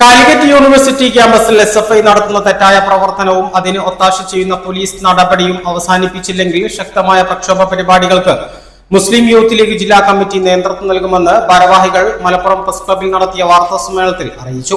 Calicut university ക്യാമ്പസിൽ S F I നടത്തുന്ന തെറ്റായ പ്രവർത്തനവും അതിന് ഒത്താശ ചെയ്യുന്ന പോലീസ് നടപടിയും അവസാനിപ്പിച്ചില്ലെങ്കിൽ ശക്തമായ പ്രക്ഷോഭ പരിപാടികൾക്ക് മുസ്ലിം യൂത്ത് ലീഗ് ജില്ലാ കമ്മിറ്റി നേതൃത്വം നൽകുമെന്ന് ഭാരവാഹികൾ മലപ്പുറം പ്രസ് ക്ലബിൽ നടത്തിയ വാർത്താ സമ്മേളനത്തിൽ അറിയിച്ചു.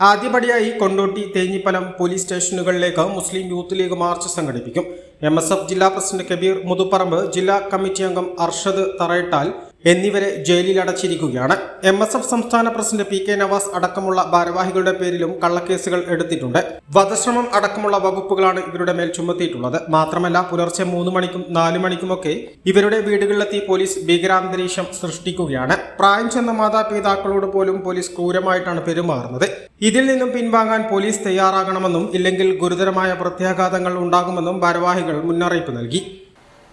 ആദ്യപടിയായി കൊണ്ടോട്ടി തേഞ്ഞിപ്പലം പോലീസ് സ്റ്റേഷനുകളിലേക്ക് മുസ്ലിം യൂത്ത് ലീഗ് മാർച്ച് സംഘടിപ്പിക്കും. എം ജില്ലാ പ്രസിഡന്റ് കബീർ മുതുപ്പറമ്പ് ജില്ലാ കമ്മിറ്റി അംഗം അർഷദ് തറയിട്ടാൽ എന്നിവരെ ജയിലിൽ അടച്ചിരിക്കുകയാണ് എം എസ് എഫ് സംസ്ഥാന പ്രസിഡന്റ് പി കെ നവാസ് അടക്കമുള്ള ഭാരവാഹികളുടെ പേരിലും കള്ളക്കേസുകൾ എടുത്തിട്ടുണ്ട്. വധശ്രമം അടക്കമുള്ള വകുപ്പുകളാണ് ഇവരുടെ മേൽ ചുമത്തിയിട്ടുള്ളത്. മാത്രമല്ല പുലർച്ചെ മൂന്ന് മണിക്കും നാലു മണിക്കുമൊക്കെ ഇവരുടെ വീടുകളിലെത്തി പോലീസ് ഭീകരാന്തരീക്ഷം സൃഷ്ടിക്കുകയാണ്. പ്രായം ചെന്ന മാതാപിതാക്കളോട് പോലും പോലീസ് ക്രൂരമായിട്ടാണ് പെരുമാറുന്നത്. ഇതിൽ നിന്നും പിൻവാങ്ങാൻ പോലീസ് തയ്യാറാകണമെന്നും ഇല്ലെങ്കിൽ ഗുരുതരമായ പ്രത്യാഘാതങ്ങൾ ഉണ്ടാകുമെന്നും ഭാരവാഹികൾ മുന്നറിയിപ്പ് നൽകി.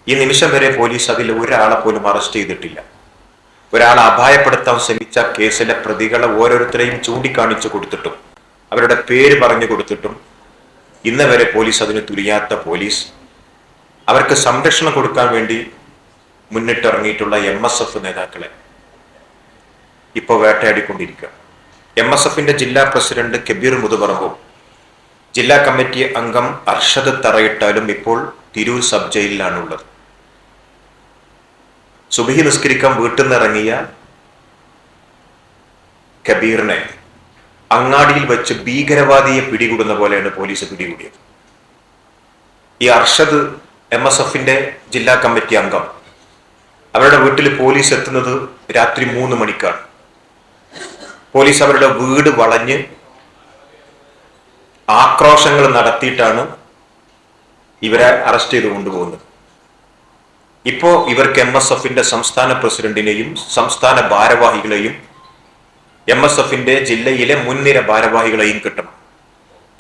ഈ നിമിഷം വരെ പോലീസ് അതിൽ ഒരാളെ പോലും അറസ്റ്റ് ചെയ്തിട്ടില്ല. ഒരാളെ അപായപ്പെടുത്താൻ ശ്രമിച്ച കേസിലെ പ്രതികളെ ഓരോരുത്തരെയും ചൂണ്ടിക്കാണിച്ചു കൊടുത്തിട്ടും അവരുടെ പേര് പറഞ്ഞു കൊടുത്തിട്ടും ഇന്ന് വരെ പോലീസ് അതിന് തുനിയാത്ത പോലീസ്. അവർക്ക് സംരക്ഷണം കൊടുക്കാൻ വേണ്ടി മുന്നിട്ടിറങ്ങിയിട്ടുള്ള എം എസ് എഫ് നേതാക്കളെ ഇപ്പോൾ വേട്ടയാടിക്കൊണ്ടിരിക്കുക എം എസ് എഫിന്റെ ജില്ലാ പ്രസിഡന്റ് കബീർ മുതുപറമ്പും ജില്ലാ കമ്മിറ്റി അംഗം അർഷദ് തറയിട്ടാലും ഇപ്പോൾ തിരൂർ സബ് ജയിലിലാണുള്ളത്. സുബഹി നിസ്കരിക്കാൻ വീട്ടിൽ നിന്ന് ഇറങ്ങിയ കബീറിനെ അങ്ങാടിയിൽ വെച്ച് ഭീകരവാദിയെ പിടികൂടുന്ന പോലെയാണ് പോലീസ് പിടികൂടിയത്. ഈ അർഷദ് എം എസ് എഫിന്റെ ജില്ലാ കമ്മിറ്റി അംഗം. അവരുടെ വീട്ടിൽ പോലീസ് എത്തുന്നത് രാത്രി മൂന്ന് മണിക്കാണ്. പോലീസ് അവരുടെ വീട് വളഞ്ഞ് ആക്രോശങ്ങൾ നടത്തിയിട്ടാണ് ഇവരെ അറസ്റ്റ് ചെയ്ത് കൊണ്ടുപോകുന്നത്. ഇപ്പോ ഇവർക്ക് എം എസ് എഫിന്റെ സംസ്ഥാന പ്രസിഡന്റിനെയും സംസ്ഥാന ഭാരവാഹികളെയും എം എസ് എഫിന്റെ ജില്ലയിലെ മുൻനിര ഭാരവാഹികളെയും കിട്ടണം.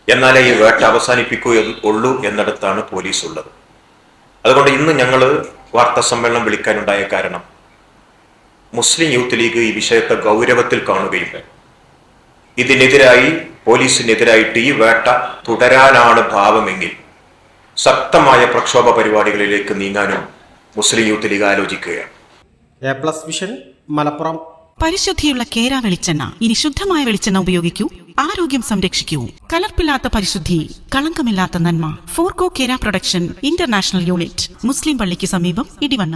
എന്നാലേ ഈ വേട്ട അവസാനിപ്പിക്കുകയുള്ളൂ എന്നിടത്താണ് പോലീസ് ഉള്ളത്. അതുകൊണ്ട് ഇന്ന് ഞങ്ങൾ വാർത്താ സമ്മേളനം വിളിക്കാനുണ്ടായ കാരണം മുസ്ലിം യൂത്ത് ലീഗ് ഈ വിഷയത്തെ ഗൗരവത്തിൽ കാണുകയും ഇതിനെതിരായി പോലീസിനെതിരായിട്ട് ഈ വേട്ട തുടരാനാണ് ഭാവമെങ്കിൽ ശക്തമായ പ്രക്ഷോഭ പരിപാടികളിലേക്ക് നീങ്ങാനും മുസ്ലിം യൂത്ത് ലീഗ് ആലോചിക്കുകയാണ്. A plus vision Malappuram. പരിശുദ്ധിയുള്ള കേര വെളിച്ചെണ്ണ. ഇനി ശുദ്ധമായ വെളിച്ചെണ്ണ ഉപയോഗിക്കൂ. ആരോഗ്യം സംരക്ഷിക്കൂ. കലർപ്പില്ലാത്ത പരിശുദ്ധി കളങ്കമില്ലാത്ത നന്മ. ഫോർകോ കേര പ്രൊഡക്ഷൻ ഇന്റർനാഷണൽ യൂണിറ്റ് മുസ്ലിം പള്ളിക്ക് സമീപം ഇടിവണ്ണ.